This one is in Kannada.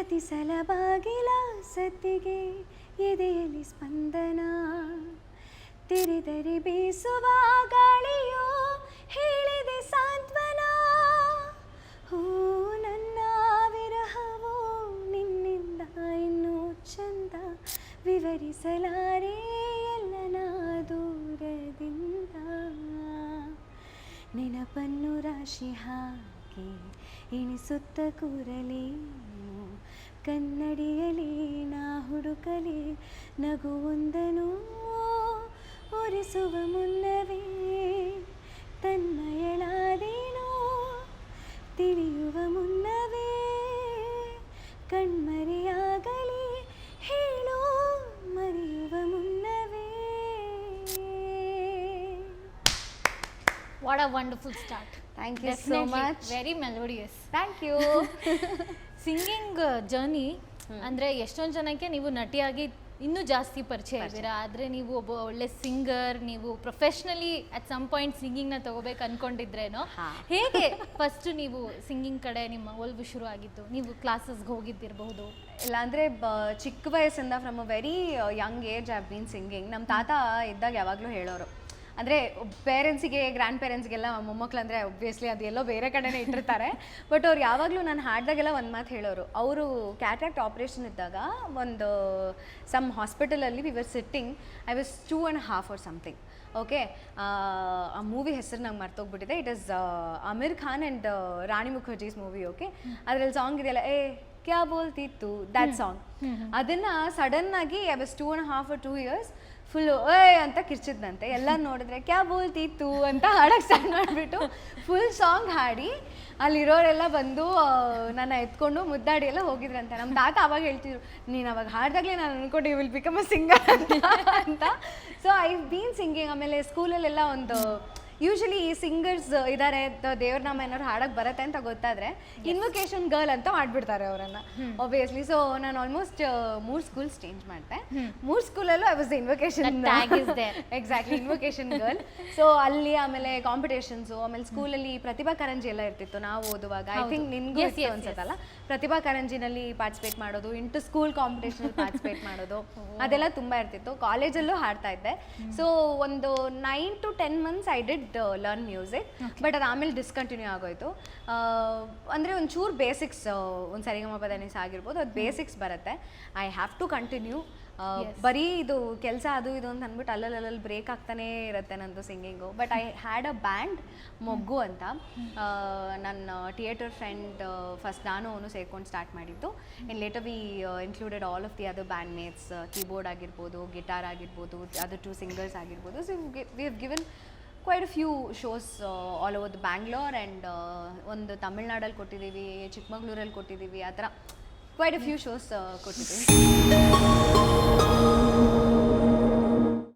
ಪ್ರತಿ ಸಲ ಬಾಗಿಲ ಸತ್ತಿಗೆ ಎದೆಯಲ್ಲಿ ಸ್ಪಂದನ. ತಿರಿದರಿ ಬೀಸುವ ಗಾಳಿಯೋ ಹೇಳಿದೆ ಸಾಂತ್ವನ. ಹೂ, ನನ್ನ ವಿರಹವೋ ನಿನ್ನಿಂದ ಇನ್ನೂ ಚಂದ. ವಿವರಿಸಲಾರೆ ದೂರದಿಂದ. ನೆನಪನ್ನು ರಾಶಿ ಹಾಕಿ ಎಣಿಸುತ್ತ ಕೂರಲೇನು ಕನ್ನಡಿಯಲಿ ನಾ ಹುಡುಕಲಿ ನಗುವೊಂದನು ಒರೆಸುವ ಮುನ್ನವೇ ತನ್ಮಯಳಾದೇನೋ ತಿಳಿಯುವ ಮುನ್ನವೇ ಕಣ್ಮರೆಯಾಗಲಿ ಹೇಳೋ ಮರೆಯುವ ಮುನ್ನವೇ what a wonderful start Thank you so much. Very melodious thank you singing journey ಅಂದ್ರೆ ಎಷ್ಟೊಂದು ಜನಕ್ಕೆ ನೀವು ನಟಿಯಾಗಿ ಇನ್ನೂ ಜಾಸ್ತಿ ಪರಿಚಯ ಇದ್ದೀರಾ? ಆದ್ರೆ ನೀವು ಒಬ್ಬ ಒಳ್ಳೆ ಸಿಂಗರ್ ನೀವು ಪ್ರೊಫೆಷ್ನಲಿ ಅಟ್ ಸಮ್ ಪಾಯಿಂಟ್ ಸಿಂಗಿಂಗ್ನ ತಗೋಬೇಕು ಅನ್ಕೊಂಡಿದ್ರೇನೋ. ಹೇಗೆ ಫಸ್ಟ್ ನೀವು ಸಿಂಗಿಂಗ್ ಕಡೆ ನಿಮ್ಮ ಒಲವು ಶುರು ಆಗಿತ್ತು ನೀವು ಕ್ಲಾಸಸ್ಗೆ ಹೋಗಿದ್ದಿರಬಹುದು. ಇಲ್ಲಾಂದರೆ ಬ ಚಿಕ್ಕ ವಯಸ್ಸಿಂದ from a very young age I been singing ನಮ್ಮ ತಾತ ಇದ್ದಾಗ ಯಾವಾಗಲೂ ಹೇಳೋರು. ಅಂದರೆ ಪೇರೆಂಟ್ಸಿಗೆ ಗ್ರ್ಯಾಂಡ್ ಪೇರೆಂಟ್ಸ್ಗೆಲ್ಲ ಮೊಮ್ಮಕ್ಳು ಅಂದರೆ ಒಬ್ವಿಯಸ್ಲಿ ಅದು ಎಲ್ಲೋ ಬೇರೆ ಕಡೆನೇ ಇಟ್ಟಿರ್ತಾರೆ. ಬಟ್ ಅವ್ರು ಯಾವಾಗಲೂ ನಾನು ಹಾಡ್ದಾಗೆಲ್ಲ ಒಂದು ಮಾತು ಹೇಳೋರು. ಅವರು ಕ್ಯಾಟ್ರಾಕ್ಟ್ ಆಪ್ರೇಷನ್ ಇದ್ದಾಗ ಒಂದು ಸಮ್ ಹಾಸ್ಪಿಟಲಲ್ಲಿ we were sitting I was two and half or something okay ಆ ಮೂವಿ ಹೆಸರು ನಂಗೆ ಮರ್ತೋಗ್ಬಿಟ್ಟಿದೆ. It is Aamir Khan and Rani Mukherjee's movie okay ಅದರಲ್ಲಿ ಸಾಂಗ್ ಇದೆಯಲ್ಲ ಏ ಕ್ಯಾ ಬೋಲ್ತಿತ್ತು ದ್ಯಾಟ್ ಸಾಂಗ್ ಅದನ್ನ ಸಡನ್ನಾಗಿ ಆಗಿ I was two and half two years full ಏಯ್ ಅಂತ ಕಿರ್ಚಿದ್ನಂತೆ. ಎಲ್ಲ ನೋಡಿದ್ರೆ, ಕ್ಯಾ ಬೋಲ್ತಿತ್ತು ಅಂತ ಹಾಡಕ್ಕೆ ಸ್ಟಾರ್ಟ್ ಮಾಡಿಬಿಟ್ಟು ಫುಲ್ ಸಾಂಗ್ ಹಾಡಿ, ಅಲ್ಲಿರೋರೆಲ್ಲ ಬಂದು ನನ್ನ ಎತ್ಕೊಂಡು ಮುದ್ದಾಡಿ ಎಲ್ಲ ಹೋಗಿದ್ರಂತೆ. ನಮ್ಮ ತಾತ ಅವಾಗ ಹೇಳ್ತಿದ್ರು, ನೀನು ಅವಾಗ ಹಾಡ್ದಾಗಲೇ ನಾನು ಅನ್ಕೊಂಡು ವಿಲ್ ಬಿಕಮ್ ಅ ಸಿಂಗರ್ ಅಂತ ಸೊ ಐ ಬೀನ್ ಸಿಂಗಿಂಗ್ ಆಮೇಲೆ ಸ್ಕೂಲಲ್ಲೆಲ್ಲ ಒಂದು ಯೂಶಲಿ ಈ ಸಿಂಗರ್ಸ್ ಇದ್ದಾರೆ ದೇವ್ರ ನಾಮ ಏನಾದ್ರು ಹಾಡಕ್ ಬರತ್ತೆ ಅಂತ ಗೊತ್ತಾದ್ರೆ ಇನ್ವೊಕೇಶನ್ ಗರ್ಲ್ ಅಂತ ಮಾಡ್ಬಿಡ್ತಾರೆ ಅವರನ್ನ. ಆಬ್ವಿಯಸ್ಲಿ ಸೊ ನಾನು ಆಲ್ಮೋಸ್ಟ್ ಮೂರ್ ಸ್ಕೂಲ್ಸ್ ಚೇಂಜ್ ಮಾಡಿದೆ. ಮೂರ್ ಸ್ಕೂಲಲ್ಲೂ I was invocation. Exactly invocation girl so ಅಲ್ಲಿ ಆಮೇಲೆ ಕಾಂಪಿಟೇಷನ್ಸು ಆಮೇಲೆ ಸ್ಕೂಲಲ್ಲಿ ಪ್ರತಿಭಾ ಕಾರಂಜಿ ಎಲ್ಲ ಇರ್ತಿತ್ತು ನಾವು ಓದುವಾಗ. ಐ ಥಿಂಕ್ ನಿನ್ಗೂ ಅನ್ಸುತ್ತಲ್ಲ? ಪ್ರತಿಭಾ ಕಾರಂಜಿನಲ್ಲಿ ಪಾರ್ಟಿಸಿಪೇಟ್ ಮಾಡೋದು ಇಂಟು ಸ್ಕೂಲ್ ಕಾಂಪಿಟೇಷನ್ ಪಾರ್ಟಿಸಿಪೇಟ್ ಮಾಡೋದು ಅದೆಲ್ಲ ತುಂಬಾ ಇರ್ತಿತ್ತು. ಕಾಲೇಜಲ್ಲೂ ಹಾಡ್ತಾ ಇದ್ದೆ. ಸೊ ಒಂದು nine to ten months I did learn music but ಅದು ಆಮೇಲೆ ಡಿಸ್ಕಂಟಿನ್ಯೂ ಆಗೋಯ್ತು. ಅಂದರೆ ಒಂಚೂರು ಬೇಸಿಕ್ಸ್ ಒಂದು ಸರಿಗಮ ಪದನಿಸ ಆಗಿರ್ಬೋದು ಅದು ಬೇಸಿಕ್ಸ್ ಬರುತ್ತೆ. ಐ ಹ್ಯಾವ್ ಟು ಕಂಟಿನ್ಯೂ ಬರೀ ಇದು ಕೆಲಸ ಅದು ಇದು ಅಂತ ಅಂದ್ಬಿಟ್ಟು ಅಲ್ಲಲ್ಲಿ ಅಲ್ಲಲ್ಲಿ ಬ್ರೇಕ್ ಆಗ್ತಾನೇ ಇರುತ್ತೆ ನಂದು singing but I had a band Moggu ಅಂತ. ನನ್ನ ಥಿಯೇಟರ್ ಫ್ರೆಂಡ್ ಫಸ್ಟ್ ನಾನು ಅವನು ಸೇರ್ಕೊಂಡು ಸ್ಟಾರ್ಟ್ ಮಾಡಿದ್ದು. In later we included all of the other band mates keyboard ಆಗಿರ್ಬೋದು ಗಿಟಾರ್ ಆಗಿರ್ಬೋದು ಅದರ್ ಟು ಸಿಂಗರ್ಸ್ ಆಗಿರ್ಬೋದು. So we have given quite few shows all over the Bangalore and ಒಂದು ತಮಿಳ್ನಾಡಲ್ಲಿ ಕೊಟ್ಟಿದ್ದೀವಿ ಚಿಕ್ಕಮಗಳೂರಲ್ಲಿ ಕೊಟ್ಟಿದ್ದೀವಿ, ಆ ಥರ. ಕ್ವೈಟ್ ಫ್ಯೂ ಶೋಸ್ ಕೊಟ್ಟಿದ್ದೀವಿ.